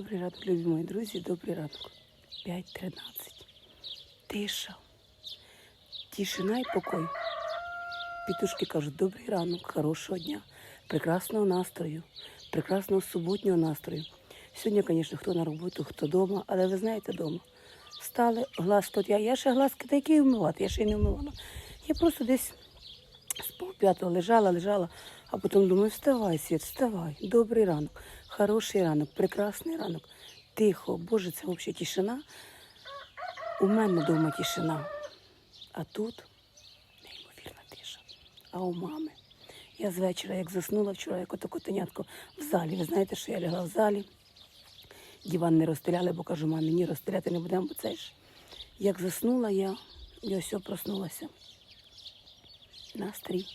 Добрий ранок, любі мої друзі, добрий ранок. 5.13. Тиша. Тишина і покой. Пітушки кажуть, добрий ранок, хорошого дня, прекрасного настрою, прекрасного суботнього настрою. Сьогодні, звісно, хто на роботу, хто вдома, але ви знаєте, вдома. Встали, глаз тут. Я, я ще глазки такі вмивати, я ще й не вмивала. Я просто десь з п'ятого лежала, лежала, а потім думаю, вставай, Світ, вставай. Добрий ранок, хороший ранок, прекрасний ранок. Тихо, Боже, це взагалі тишина. У мене вдома тишина. А тут неймовірна тиша. А у мами. Я з вечора, як заснула вчора, як ото котенятко в залі. Ви знаєте, що я лягла в залі. Диван не розстріляли, бо кажу, мамі, ні, розстріляти не будемо, бо це ж. Як заснула я, і ось проснулася. Настрій.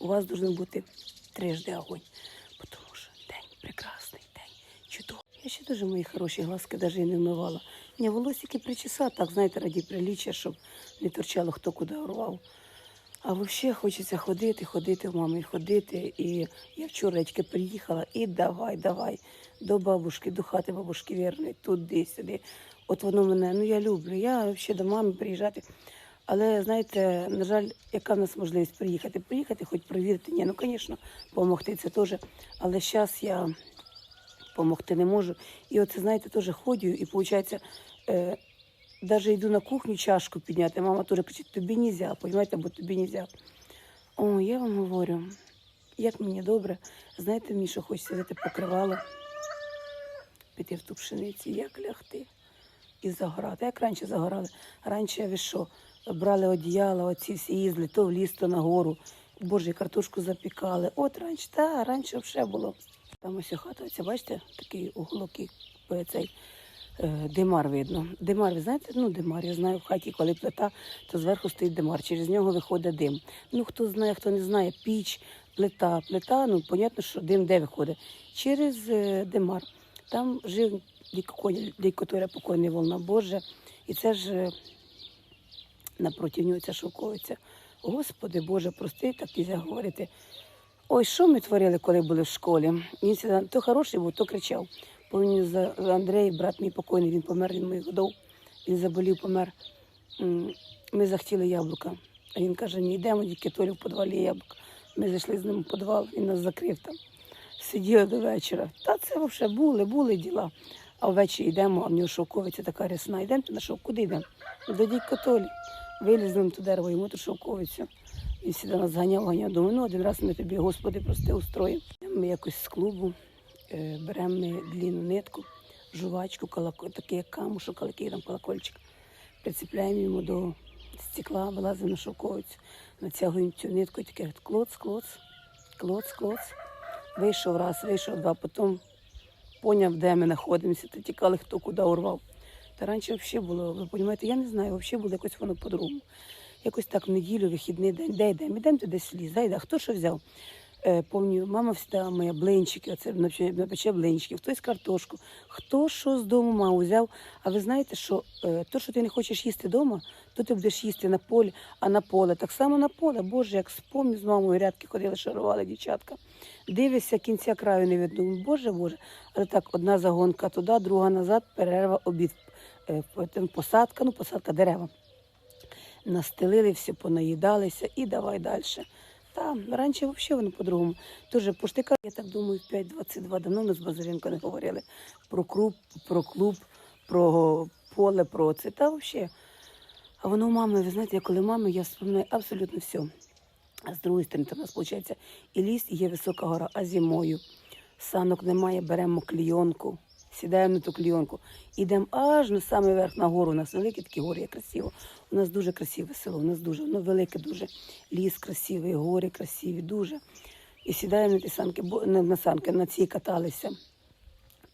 У вас должен бути трижди огонь, тому що день прекрасний, день чудовий. Я ще дуже мої хороші глазки навіть не вмивала. Ні, волосики причеса, так, знаєте, раді приліччя, щоб не торчало хто куди урвав. А взагалі хочеться ходити, ходити в мами, ходити. І я вчора тільки приїхала і давай, давай до бабушки, до хати бабушки вірної, туди, сюди. От воно мене, ну я люблю. Я взагалі до мами приїжджати. Але знаєте, на жаль, яка в нас можливість приїхати? Приїхати, хоч провірити. Ні, ну звісно, допомогти це теж. Але зараз я допомогти не можу. І оце, знаєте, теж ходю, і виходить, е, навіть йду на кухню чашку підняти. Мама теж кричить, тобі не можна, розумієте, бо тобі не можна. О, я вам говорю, як мені добре. Знаєте, мені що хочеться взяти покривало, піти в ту пшениці, як лягти і загорати. Як раніше загорали. Раніше ви що, брали одіяла, оці всі їздили, то в ліс, то на гору. Боже, картошку запікали. От раніше, та раніше все було. Там ось хата, оця, бачите, такий уголок, і, е, цей е, димар видно. Димар, ви знаєте, ну димар, я знаю в хаті, коли плита, то зверху стоїть димар, через нього виходить дим. Ну хто знає, хто не знає, піч, плита, плита, ну понятно, що дим де виходить. Через е, димар. Там жив дікоторя покойний волна Божа, і це ж напроти нього ця шовковиця. Господи Боже, прости, так нельзя говорити. Ой, що ми творили, коли були в школі? Він всегда то хороший був, то кричав. Пам'ятаю, за Андрей, брат мій покойний, він помер, він моїх годов, він заболів, помер. Ми захотіли яблука. А він каже, не йдемо, тільки Толі в підвалі є яблука. Ми зайшли з ним у підвал, він нас закрив там. Сиділи до вечора. Та це взагалі були, були діла. А ввечері йдемо, а в нього шовковиця така рясна. Йдемо на шов, куди йдемо? До дядька Толі. Вилізли на ту дерево, йому ту шовковицю. Він сюди нас ганяв, ганяв. Думаю, ну один раз ми тобі, Господи, прости, устроїмо. Ми якось з клубу е, беремо ми длінну нитку, жувачку, колоко, такий як камушок, який там колокольчик. Прицепляємо йому до стекла, вилазимо на шовковицю, натягуємо цю нитку і таке клоц, клоц, клоц, клоц. Вийшов раз, вийшов два, потім поняв, де ми знаходимося, то тікали, хто куди урвав. Раніше взагалі було, ви розумієте, я не знаю, взагалі було якось воно по-другому. Якось так в неділю, вихідний день, де йдемо? Йдемо туди сліз, ліс, да, йде. Хто що взяв? Е, помню, мама всегда моя блинчики, оце напече, напече блинчики, хтось картошку, хто що з дому мав взяв. А ви знаєте, що е, то, що ти не хочеш їсти вдома, то ти будеш їсти на полі, а на поле. Так само на поле. Боже, як спомню з мамою рядки ходили, шарували дівчатка. Дивишся, кінця краю не видно. Боже, Боже. Але так, одна загонка туди, друга назад, перерва, обід. Е, потім посадка, ну посадка дерева. Настелили все, понаїдалися і давай далі. Та раніше взагалі воно по-другому. Дуже поштика, я так думаю, в 5.22 давно ми з Базаренко не говорили про клуб, про клуб, про поле, про це. Та взагалі. А воно у мами, ви знаєте, я коли мами, я вспоминаю абсолютно все. А з другої сторони, там у нас виходить і ліс, і є висока гора, а зимою санок немає, беремо клійонку, сідаємо на ту клійонку, ідемо аж на самий верх на гору. У нас великі такі гори, як красиво. У нас дуже красиве село, у нас дуже, воно велике дуже. Ліс красивий, гори красиві, дуже. І сідаємо на ті санки, на санки, на ці каталися.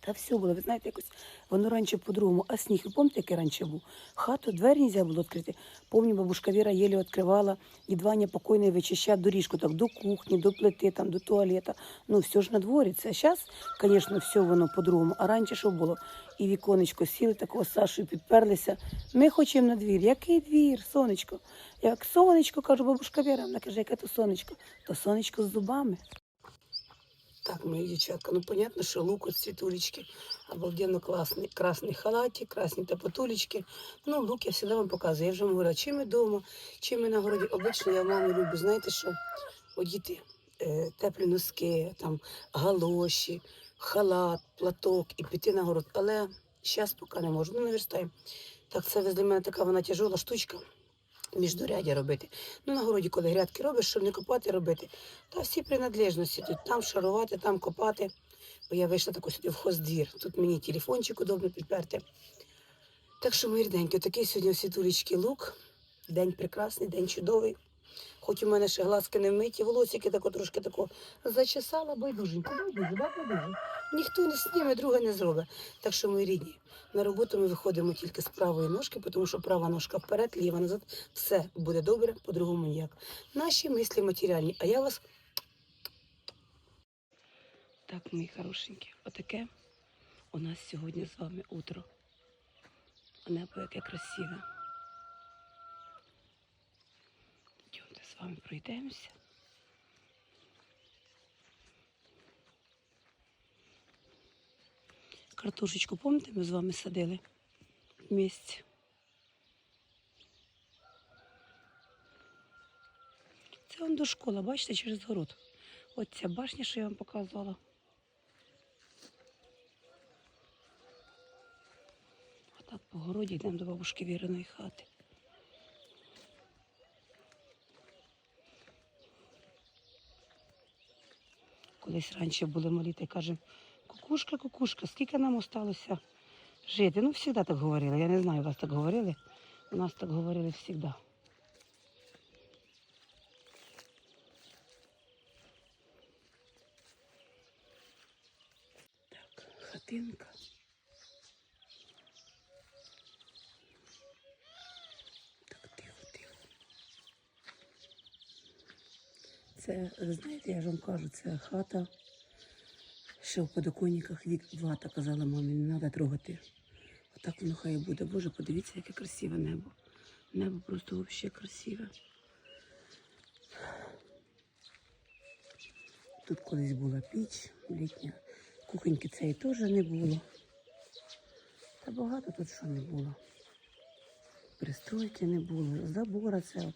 Та все було, ви знаєте, якось воно раніше по-другому. А сніг, ви пам'ятаєте, який раніше був? Хату, двері не можна було відкрити. Помню, бабушка Віра єлі відкривала, і Ваня покойний вичищав доріжку так, до кухні, до плити, там, до туалета. Ну, все ж на дворі. Це зараз, звісно, все воно по-другому. А раніше що було? І віконечко сіли, такого Сашою підперлися. Ми хочемо на двір. Який двір, сонечко? Як сонечко, каже бабушка Віра. Вона каже, яке то сонечко? То сонечко з зубами. Так, мої дівчатка, ну понятно, що лук от світулечки, обалденно класний, красний халатик, красні тапотулечки. Ну, лук я завжди вам показую. Я вже вам говорила, чим ми вдома, чим ми на городі. Обично я мамі люблю, знаєте що, одіти е, теплі носки, там, галоші, халат, платок і піти на город. Але зараз поки не можу, ну наверстаємо. Так, це для мене така вона тяжола штучка. Міждурядя робити. Ну, на городі, коли грядки робиш, щоб не копати робити. Та всі принадлежності тут там шарувати, там копати. Бо я вийшла таку сюди в хоздвір. Тут мені телефончик удобно підперти. Так що, мої такий сьогодні у світулечки лук. День прекрасний, день чудовий. Хоч у мене ще глазки не вмиті, волосики тако трошки тако зачесала, байдуженько, байдуже, байдуже. Ніхто не сніме, друга не зробить. Так що, мої рідні, на роботу ми виходимо тільки з правої ножки, тому що права ножка вперед, ліва назад. Все буде добре, по-другому ніяк. Наші мислі матеріальні, а я вас. Так, мої хорошенькі, отаке у нас сьогодні з вами утро. Небо яке красиве. Вами пройдемося. Картошечку, пам'ятаєте, ми з вами садили в місці. Це он до школи, бачите, через город. От ця башня, що я вам показувала. Отак по городі йдемо до бабушки Віриної хати. Колись раніше були малі, та каже, кукушка, кукушка, скільки нам осталося жити? Ну, завжди так говорили. Я не знаю, вас так говорили. У нас так говорили завжди. Так, хатинка. Так, тихо, тихо. Це, знаєте, я ж вам кажу, це хата. Ще в подоконниках вік вата казала мамі, не треба трогати. Отак воно хай буде. Боже, подивіться, яке красиве небо. Небо просто взагалі красиве. Тут колись була піч літня. Кухоньки цієї теж не було. Та багато тут що не було. Пристройки не було, забора цього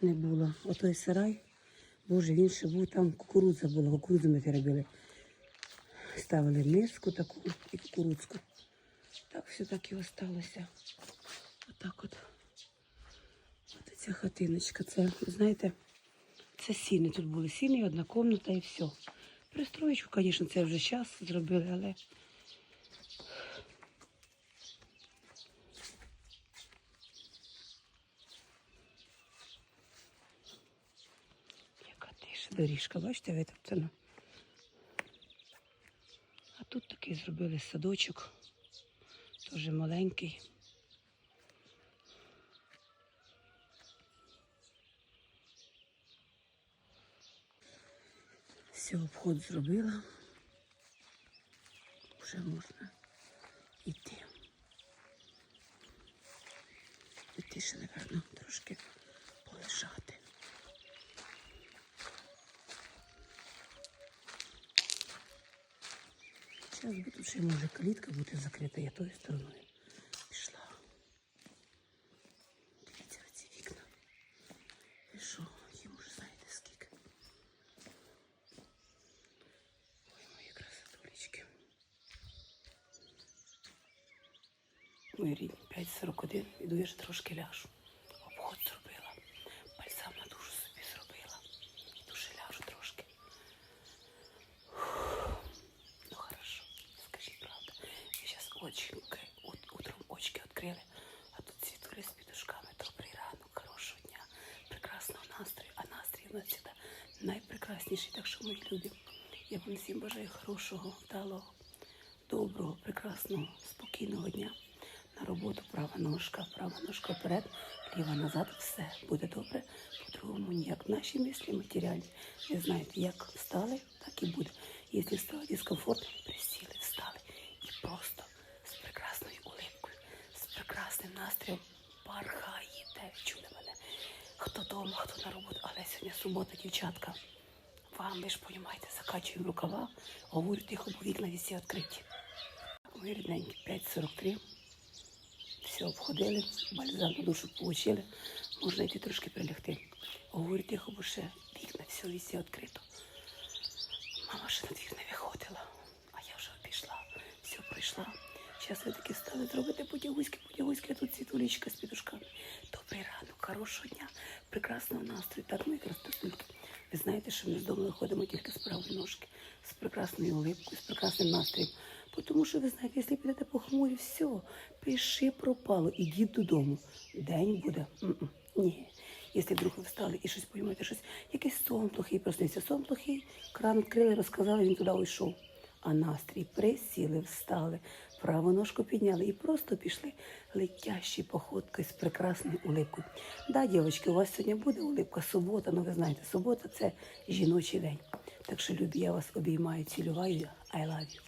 не було. Отой сарай, боже, він ще був, там кукурудза була, кукурудзу ми робили. Ставили миску таку і кукурудзку. Так все так і осталося. Отак от. От ця хатиночка. Це, знаєте, це сіни тут були. Сіни, одна кімната і все. Пристроєчку, звісно, це вже час зробили, але. Яка тиша доріжка, бачите, витоптана. А тут такий зробили садочок, теж маленький. Все, обход зробила. Вже можна йти. Іти ще, напевно, трошки полежати. Зараз тут ще може калітка бути закрита, я тою стороною пішла. Дивіться оці вікна. І що, їм уже знаєте скільки. Ой, мої красотулечки. Мої рідні, 5.41, іду я ж трошки ляжу. Обход зробила. Бальзам на душу собі зробила. Іду ще ляжу трошки. Ну хорошо, скажи правда. Ут- утром очки открыли, а тут світули з підушками. Добрий ранок, хорошого дня, прекрасного настрою. А настрій у нас завжди найпрекрасніший. Так що, мої любі, я вам всім бажаю хорошого, вдалого, доброго, прекрасного, спокійного дня. На роботу права ножка, права ножка вперед, ліва назад, все буде добре. По-другому ніяк. Наші мислі матеріальні. Ви знаєте, як встали, так і буде. Якщо стало дискомфортно, присіли, встали. І просто з прекрасною улипкою, з прекрасним настроєм пархаєте. Чули мене? Хто вдома, хто на роботу, але сьогодні субота, дівчатка. вам, ви ж розумієте, закачуємо рукава, говорю тихо, бо вікна всі відкриті. Мої рідненькі, 5.43. Все обходили, бальзам на душу получили. Можна йти трошки прилягти. Говорю тихо, бо ще вікна, все вісі відкрито. Мама ще на двір не виходила, а я вже пішла, все пройшла. Зараз ви таки стали зробити потягуськи, потягуськи, а тут світулічка з підушками. Добрий ранок, хорошого дня, прекрасного настрою. Так, мої красотульки. Ви знаєте, що ми з дому виходимо тільки з правої ножки, з прекрасною улипкою, з прекрасним настроєм. Тому що ви знаєте, якщо підете по хмурі, все, пиши пропало, ідіть додому. День буде. М-м, Ні. Якщо вдруг ви встали і щось поймете, щось, якийсь сон плохий проснився. Сон плохий, кран відкрили, розказали, він туди уйшов. А настрій присіли, встали, праву ножку підняли і просто пішли летящі походкою з прекрасною улипкою. Да, дівчатки, у вас сьогодні буде улипка, субота, ну ви знаєте, субота це жіночий день. Так що, любі, я вас обіймаю, цілюваю, I love you.